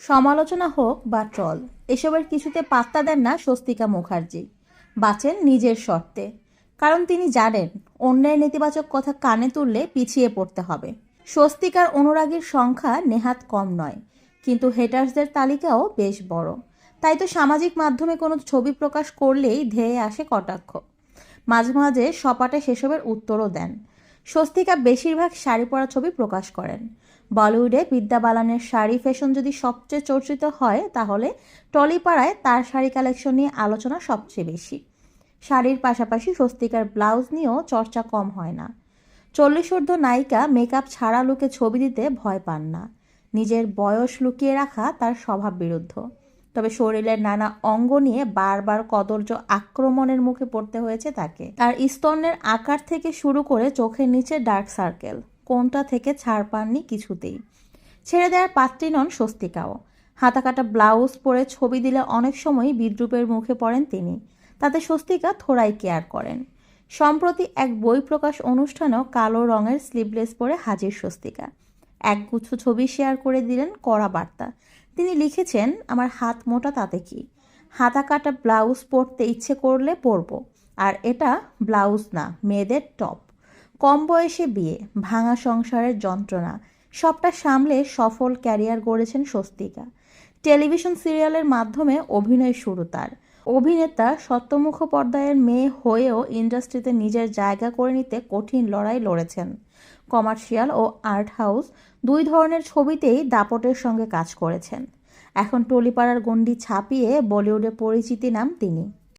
সমালোচনা হোক বা ট্রল, এসবের কিছুতে পাত্তা দেন না স্বস্তিকা মুখার্জি। বাঁচেন নিজের শর্তে। কারণ তিনি জানেন অন্যের নেতিবাচক কথা কানে তুললে পিছিয়ে পড়তে হবে। স্বস্তিকার অনুরাগীর সংখ্যা নেহাত কম নয়, কিন্তু হেটার্সদের তালিকাও বেশ বড়। তাই তো সামাজিক মাধ্যমে কোনো ছবি প্রকাশ করলেই ধেয়ে আসে কটাক্ষ। মাঝে মাঝে সপাটে সেসবের উত্তরও দেন। স্বস্তিকা বেশিরভাগ শাড়ি পরা ছবি প্রকাশ করেন। বলিউডে বিদ্যা বালানের শাড়ি ফ্যাশন যদি সবচেয়ে চর্চিত হয়, তাহলে টলিপাড়ায় তার শাড়ি কালেকশন নিয়ে আলোচনা সবচেয়ে বেশি। শাড়ির পাশাপাশি স্বস্তিকার ব্লাউজ নিয়েও চর্চা কম হয় না। চল্লিশ ঊর্ধ্ব নায়িকা মেকআপ ছাড়া লুকে ছবি দিতে ভয় পান না। নিজের বয়স লুকিয়ে রাখা তার স্বভাব বিরুদ্ধ। তবে শরীরের নানা অঙ্গ নিয়ে বারবার কদর্য আক্রমণের মুখে পড়তে হয়েছে তাকে। তার স্তনের আকার থেকে শুরু করে চোখের নিচে ডার্ক সার্কেল কোনটা থেকে ছাড় পাননি কিছুতেই। ছেড়ে দেওয়ার পাত্রী নন স্বস্তিকাও। হাতাকাটা ব্লাউজ পরে ছবি দিলে অনেক সময় বিদ্রুপের মুখে পড়েন তিনি। তাতে স্বস্তিকা থোড়াই কেয়ার করেন। সম্প্রতি এক বই প্রকাশ অনুষ্ঠানেও কালো রঙের স্লিভলেস পরে হাজির স্বস্তিকা। একগুচ্ছ ছবি শেয়ার করে দিলেন কড়া বার্তা। তিনি লিখেছেন, আমার হাত মোটা, তাতে কি? হাতা কাটা ব্লাউজ পরতে ইচ্ছে করলে পরবো। আর এটা ব্লাউজ না, মেয়েদের টপ। কম বয়সে বিয়ে, ভাঙা সংসারের যন্ত্রণা। সবটা সামলে সফল ক্যারিয়ার গড়েছেন স্বস্তিকা। টেলিভিশন সিরিয়ালের মাধ্যমে অভিনয় শুরু তার। অভিনেতা শতমুখ পর্দায়ের মেয়ে হয়েও ইন্ডাস্ট্রিতে নিজের জায়গা করে নিতে কঠিন লড়াই লড়েছেন। কমার্শিয়াল ও আর্ট হাউস দুই ধরনের ছবিতেই দাপটের সঙ্গে কাজ করেছেন। এখন টলিপাড়ার গণ্ডি ছাপিয়ে বলিউডে পরিচিতি নাম তিনি।